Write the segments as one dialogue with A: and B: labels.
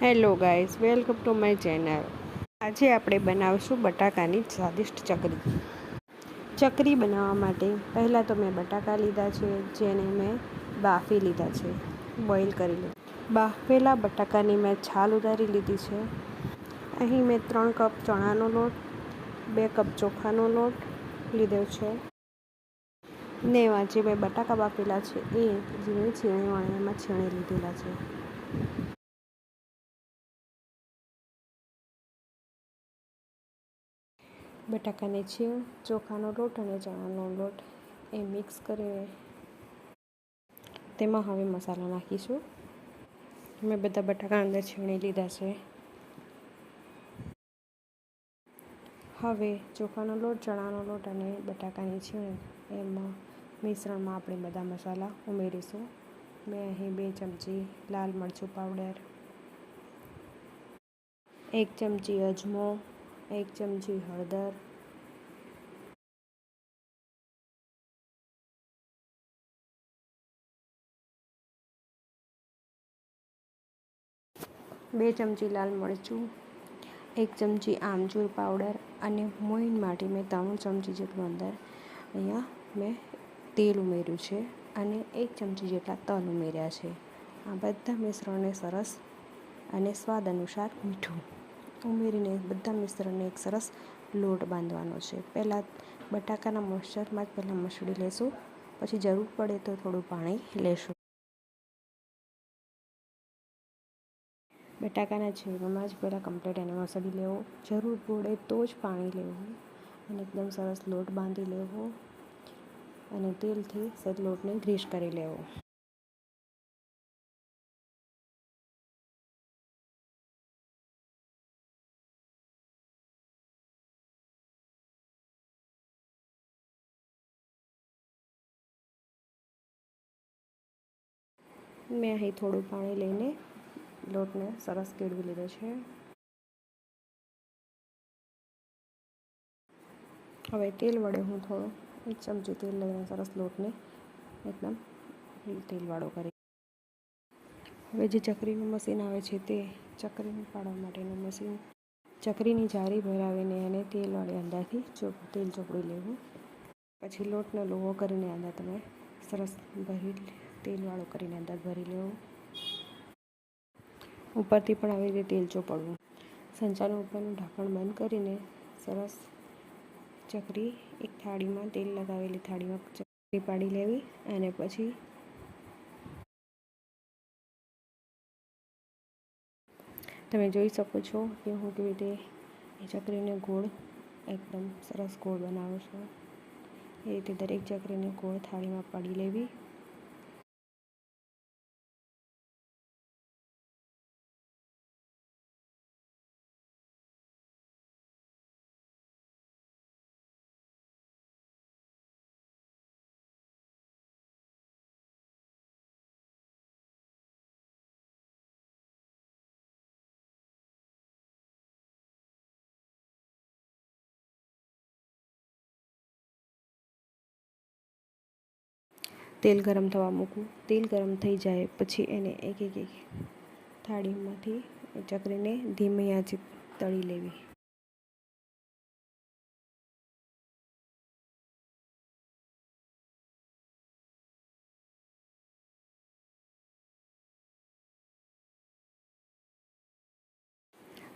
A: Hello guys, welcome to my channel. આજે આપણે બનાવશું બટાકાની સ્વાદિષ્ટ ચકરી. ચકરી બનાવવા માટે પહેલાં તો મેં બટાકા લીધા છે, જેને મેં બાફી લીધા છે, બોઇલ કરી લીધું બાફેલા બટાકાની મેં છાલ ઉતારી લીધી છે. અહીં મેં ત્રણ કપ ચણાનો લોટ, બે કપ ચોખાનો લોટ લીધો છે. ને એમાં જે મેં બટાકા બાફેલા છે, એ ઝીણી છીણી વણીમાં છીણી લીધેલા છે. બટાકાને છીણ, ચોખાનો લોટ અને ચણાનો લોટ એ મિક્સ કરીને તેમાં હવે મસાલા નાખીશું. મેં બધા બટાકા અંદર છીણી લીધા છે. હવે ચોખાનો લોટ, ચણાનો લોટ અને બટાકાની છીણ એમાં મિશ્રણમાં આપણે બધા મસાલા ઉમેરીશું. મેં અહીં બે ચમચી લાલ મરચું પાવડર એક ચમચી અજમો એક ચમચી હળદર. બે ચમચી લાલ મરચું, એક ચમચી આમચૂર પાવડર અને મોઈન માટે મેં ત્રણ ચમચી જેટલું અંદર અહીંયા મેં તેલ ઉમેર્યું છે અને એક ચમચી જેટલા તલ ઉમેર્યા છે. આ બધા મિશ્રણને સરસ અને સ્વાદ અનુસાર મીઠું ઉમેરીને બધા મિશ્રણને એક સરસ લોટ બાંધવાનો છે. પહેલાં બટાકાના મોઇશ્ચરમાં જ પહેલાં મસળી લેશું, પછી જરૂર પડે તો થોડું પાણી લેશું. બટાકાના છીણમાં જ પહેલાં કમ્પ્લીટ એને મસળી લેવો. જરૂર પડે તો જ પાણી લેવું. અને એકદમ સરસ લોટ બાંધી લેવો. અને તેલથી સહેજ લોટને ગ્રીસ કરી લેવો. મેં અહીં થોડું પાણી લઈને લોટને સરસ કેળવી લીધો છે. હવે તેલ વડે હું થોડો એક ચમચી તેલ લઈને સરસ લોટને એકદમ તેલવાળો કરી હવે જે ચકરીનું મશીન આવે છે તે ચકરીને પાડવા માટેનું મશીન ચકરીની જારી ભરાવીને એને તેલવાળી અંદાથી ચોપ, તેલ ચોપડી લેવું. પછી લોટનો લોહો કરીને અંદર તમે સરસ ભરી તેલવાળો કરીને અંદર ભરી લેવું. ઉપરથી પણ આવી રીતે તેલ ચોપડવું. સંચાનું ઉપરનું ઢાંકણ બંધ કરીને સરસ ચકરી એક થાળીમાં તેલ લગાવેલી થાળીમાં ચકરી પાડી લેવી અને પછી તમે જોઈ શકો છો કે હું કેવી રીતે એ ચકરીને ગોળ એકદમ સરસ ગોળ બનાવું છું. એ રીતે દરેક ચકરીને ગોળ થાળીમાં પાડી લેવી. તેલ ગરમ થવા મૂકવું તેલ ગરમ થઈ જાય પછી એને એક એક એક થાળીમાંથી ચકરીને ધીમી આંચે તળી લેવી.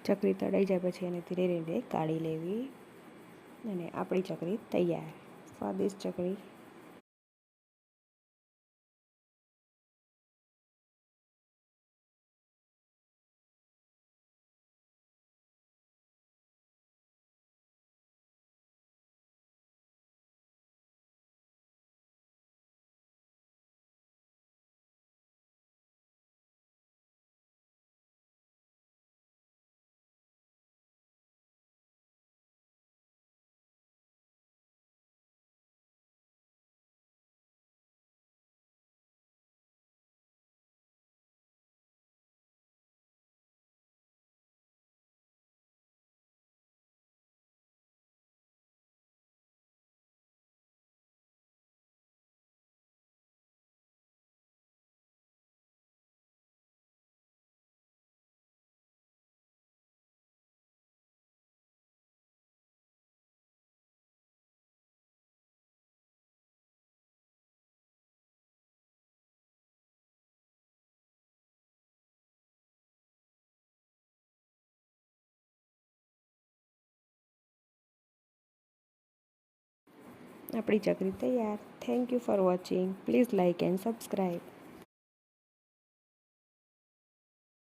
A: ચકરી તળાઈ જાય પછી એને ધીરે ધીરે કાઢી લેવી. અને આપણી ચકરી તૈયાર. સ્વાદિષ્ટ ચકરી આપણી ચકરી તૈયાર. Thank you for watching please like and subscribe